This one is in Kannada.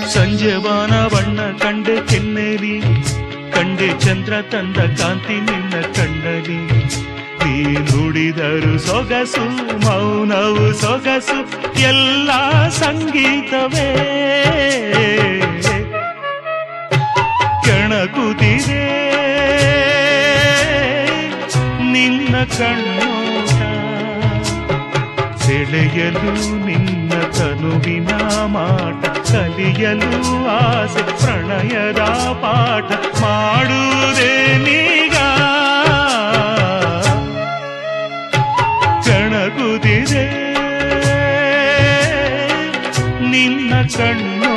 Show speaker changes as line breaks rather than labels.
ಸಂಜೆ ಬಾನ ಬಣ್ಣ ಕಂಡೆ ಚೆನ್ನೇರಿ ಕಂಡೆ ಚಂದ್ರ ತಂದ ಕಾಂತಿ ನಿನ್ನ ಕಣ್ಣಲಿ ನೀ ನುಡಿದರು ಸೊಗಸು, ಮೌನವು ಸೊಗಸು, ಎಲ್ಲ ಸಂಗೀತವೇ. ಕೆಣಕುತಿದೆ ನಿನ್ನ ಕಣ್ಣೋಟ ಸೆಳೆಯಲು ನಿನ್ನ ತನುವಿನ ಮಾಟ ಕಲಿಯಲು ಆಸೆ ಪ್ರಣಯದ ಪಾಠ ಮಾಡುವುದೇ ನೀಗ. ಕಣಗುದಿದೆ ನಿನ್ನ ಕಣ್ಣು